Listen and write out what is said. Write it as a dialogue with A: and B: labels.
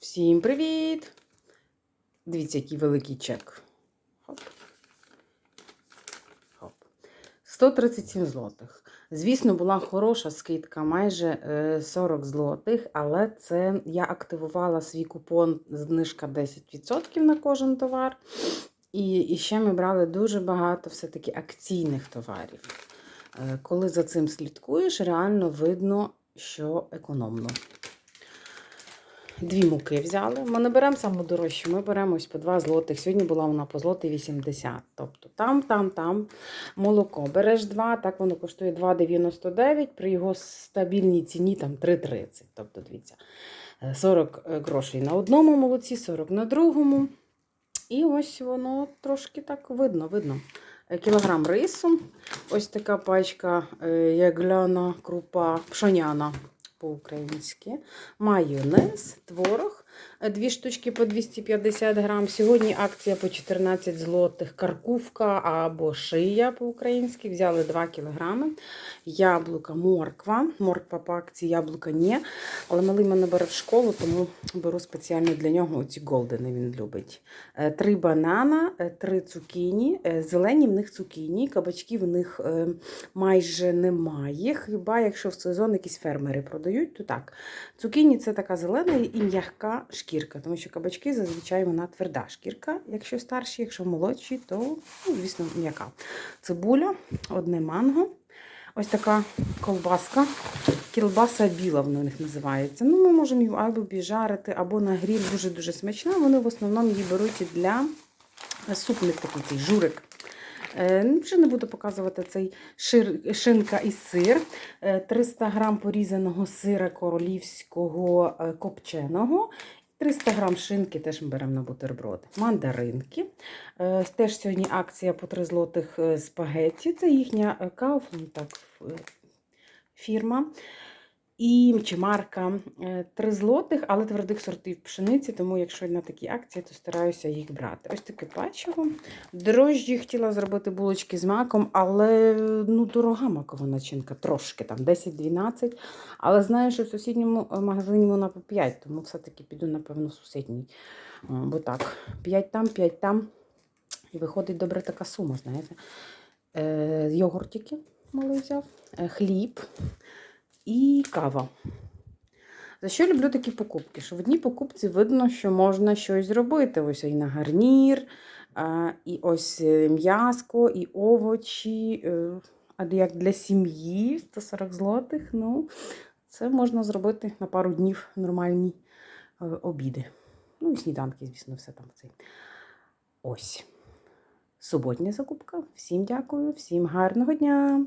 A: Всім привіт! Дивіться, який великий чек. Хоп. Хоп. 137 злотих. Звісно, була хороша скидка, майже е, 40 злотих, але це я активувала свій купон знижка 10% на кожен товар. І, і ще ми брали дуже багато все-таки акційних товарів. Е, Коли за цим слідкуєш, реально видно, що економно. Дві муки взяли. Ми не беремо саму дорожчу, ми беремо ось по 2 злотих. Сьогодні була вона по злотий 80. Тобто там, там, там молоко. Береш 2, так воно коштує 2,99, при його стабільній ціні там 3,30. Тобто, дивіться, е, 40 грошей на одному молоці, 40 на другому. І ось воно трошки так видно, видно. Е, Кілограм рису. Ось така пачка е, ягляна крупа пшоняна по-українськи. Майонез, творог. е, Дві штучки по 250 грам. Сьогодні акція по 14 злотих. Каркувка або шия по-українськи. Взяли 2 кілограми. Яблука, морква. Морква по акції, яблука ні. Але малий мене бере в школу, тому беру спеціально для нього оці голдени він любить. Е, Три банана, е, три цукіні. Е, Зелені в них цукіні, кабачки в них майже немає. Хіба якщо в сезон якісь фермери продають, то так. Цукіні це така зелена і м'яка шкірка, тому що кабачки зазвичай вона тверда шкірка. Якщо старші, якщо молодші, то, ну, звісно, м'яка. Цибуля, одне манго. Ось така колбаска. Кілбаса біла вона в них називається. Ну, ми можемо її або біжарити, або на гріль дуже-дуже смачна. Вони в основному її беруть для супник такий цей журик. Е, ну, Вже не буду показувати цей шир, шинка і сир. Е, 300 грам порізаного сира королівського е, копченого. 300 грам шинки теж ми беремо на бутерброд. Мандаринки. Е, Теж сьогодні акція по 3 злотих е, спагетті. Це їхня е, Kaufland, так, е, фірма. І чи марка 3 злотих, але твердих сортів пшениці, тому якщо на такі акції, то стараюся їх брати. Ось таке печиво. Дрожджі хотіла зробити булочки з маком, але ну, дорога макова начинка, трошки там 10-12. Але знаю, що в сусідньому е, магазині вона по 5, тому все-таки піду, напевно, в сусідній. Бо так, 5 там, 5 там. І виходить добре така сума, знаєте. Е, йогуртики малий взяв, е, хліб і кава. За що люблю такі покупки? Що в одній покупці видно, що можна щось зробити. Ось і на гарнір, і ось е, м'яско, і овочі. е, А як для сім'ї 140 злотих, ну, це можна зробити на пару днів нормальні е, обіди. Ну і сніданки, звісно, все там цей. Ось. Суботня закупка. Всім дякую, всім гарного дня!